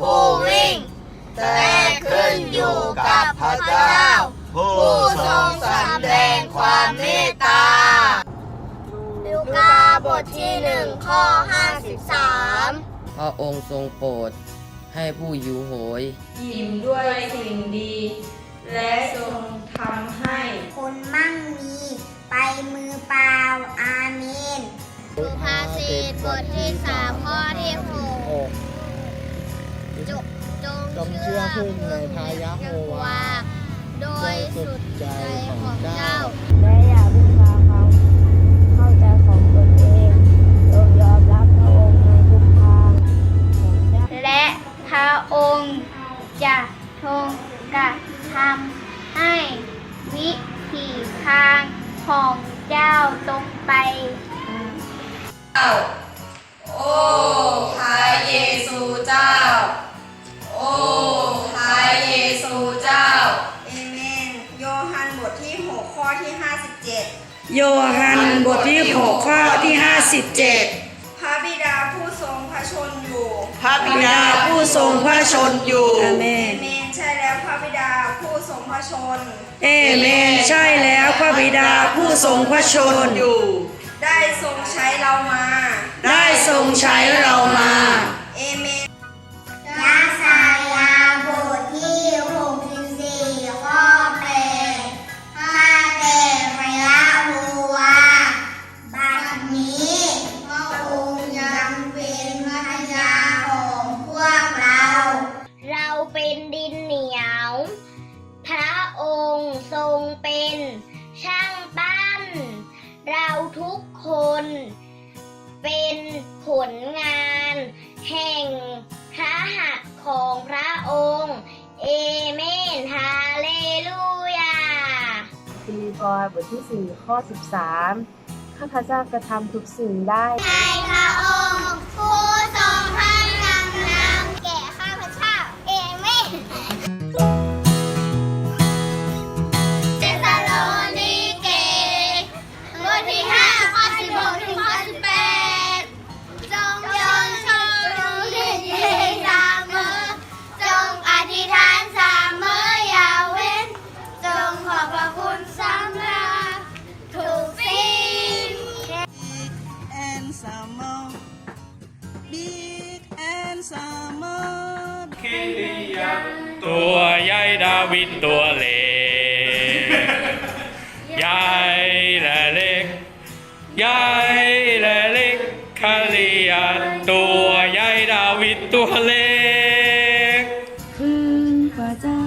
ผู้วิ่ง แต่ขึ้นอยู่กับพระเจ้า ผู้ทรงสำแดงความเมตตา ลูกาบทที่หนึ่งข้อ 53 พระองค์ทรงโปรดให้ผู้หิวโหยอิ่มด้วยสิ่งดี และทรงทำให้คนมั่งมีไปมือเปล่าอาเมนสุภาษิตบทที่สาม จงเชื่อพึ่งในพระยะโฮวา โดยสุดใจของเจ้า และอย่าพึ่งพาเขาเข้าใจของตนเองจงยอมรับพระองค์ในทุกทางและพระองค์จะทรงกระทำให้วิถีทางของเจ้าตรงไปโอ้ 17 พระบิดาผู้ทรงพระชนอยู่พระบิดาผู้ทรงพระชนอยู่อเอเมนใช่แล้วพระบิดาผู้ทรงพระชน เอเมนใช่แล้วพระบิดาผู้ทรงพระชนอยู่ ได้ทรงใช้เรามา ได้ทรงใช้เรามา เอเมน คน เป็นผลงาน แห่งพระหัตถ์ของพระองค์ เอเมนฮาเลลูยาฟิลิปปอยบทที่ 4 ข้อ 13 ข้าพเจ้ากระทำทุกสิ่งได้ใช่ค่ะ ตัวใหญ่ดาวิดตัวเล็กใหญ่และเล็กใหญ่และเล็กคาเลียตัวใหญ่ดาวิดตัวเล็กพึ่งพระเจ้า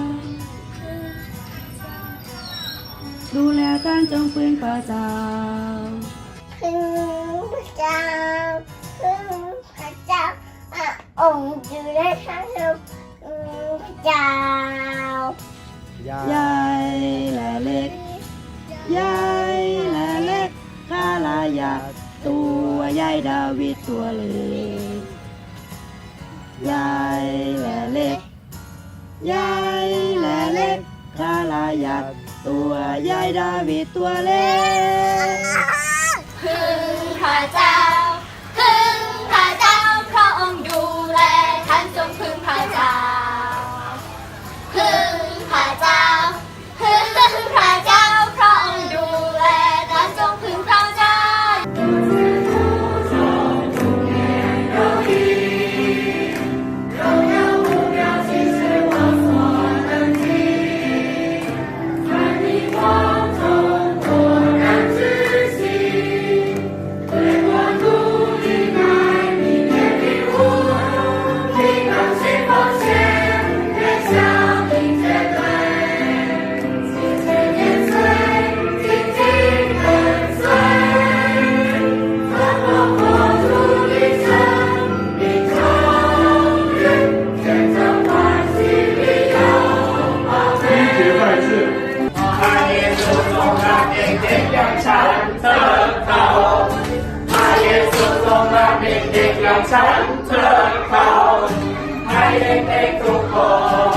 ดูแลท่านจงพึ่งพระเจ้าพึ่งพระเจ้าพึ่งพระเจ้าพระองค์อยู่ในทั้งเรา พึ่งพระเจ้ายาใหญ่และเล็กใหญ่และเล็กคาลายาตัวใหญ่ดาวิดตัวเล็กใหญ่และเล็กใหญ่และเล็กคาลายาตัวใหญ่ดาวิดตัวเล็กพึ่งพระเจ้ ให้เด็กๆทุกคน